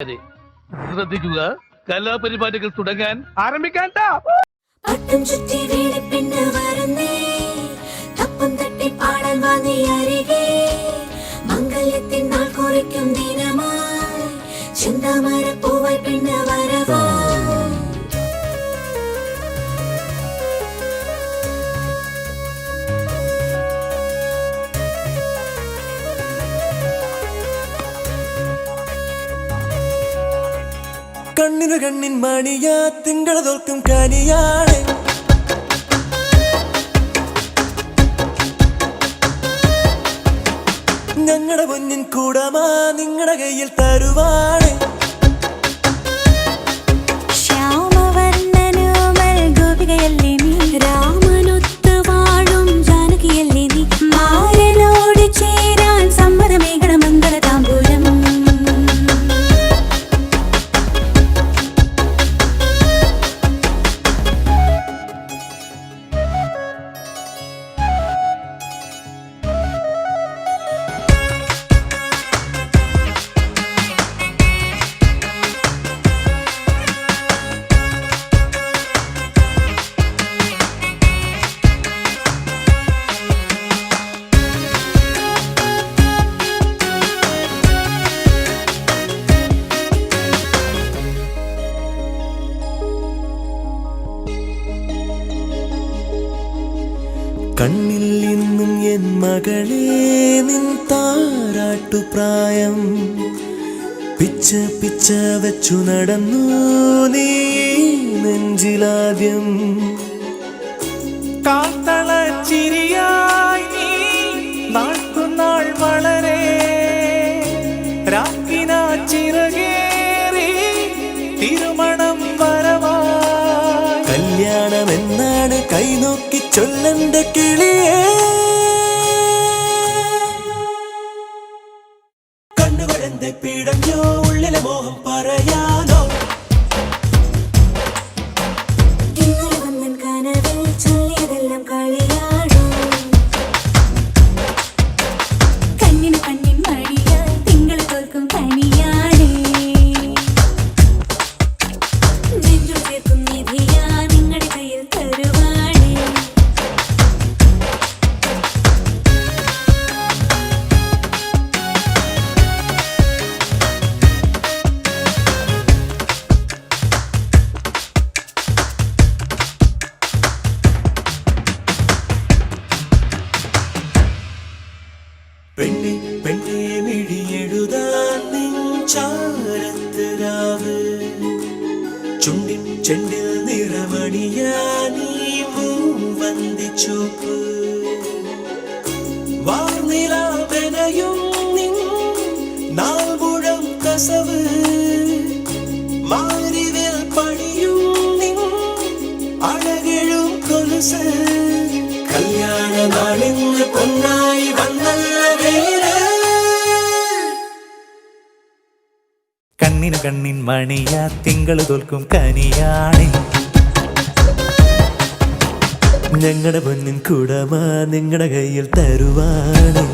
ശ്രദ്ധിക്കുക. കലാപരിപാടികൾ തുടങ്ങാൻ ആരംഭിക്കാൻ പട്ടും ചുറ്റി പിന്നെ വരുന്നേ. തപ്പും തട്ടി പാടാൻ വാ നീ അരികെ. മംഗല്യത്തിൻ നാൾ കുറയ്ക്കും ദിനമായി. ചിന്താമര പൂവായി പെണ്ണ് കണ്ണിനു കണ്ണിൻ മണിയാ തിങ്കള തോൽക്കും കനിയാണ്. ഞങ്ങളുടെ പൊന്നിൻ കൂടമാ നിങ്ങളുടെ കയ്യിൽ തരുവാണ്. കണ്ണിൽ ഇന്നും എൻ മകളെ നിൻ താരാട്ടു പ്രായം. പിച്ച പിച്ച വെച്ചു നടന്നു നീ നെഞ്ചിലാദ്യം. കാത്തള ചിരിയായി നീ നാൾക്കുനാൾ വളരെ. രാക്കിനാ ചിറകേറി കൈനോക്കി ചൊല്ലണ്ട കിളിയെ. കണ്ണുകളെന്തെ പിടഞ്ഞോ ഉള്ളിലെ മോഹം പറയാനോ. ചുണ്ടിൻ ചെണ്ടിൽ നിറമണിയാനീ മൂവന്തിച്ചോപ്പ് വാർനിലാവെനയും നിൻ നാൾമുഴം കസവ്. മാറിവിൽ പണിയും നിൻ അഴകെഴും കൊലുസ്. കല്യാണ നാളിന്ന് പൊന്നായി വന്നല്ല കണ്ണിന് കണ്ണിൻ മണിയാ തിങ്കൾ തോൽക്കും കനിയാണി. ഞങ്ങളുടെ പൊന്നിൻ കുടമാ നിങ്ങളുടെ കയ്യിൽ തരുവാണ്.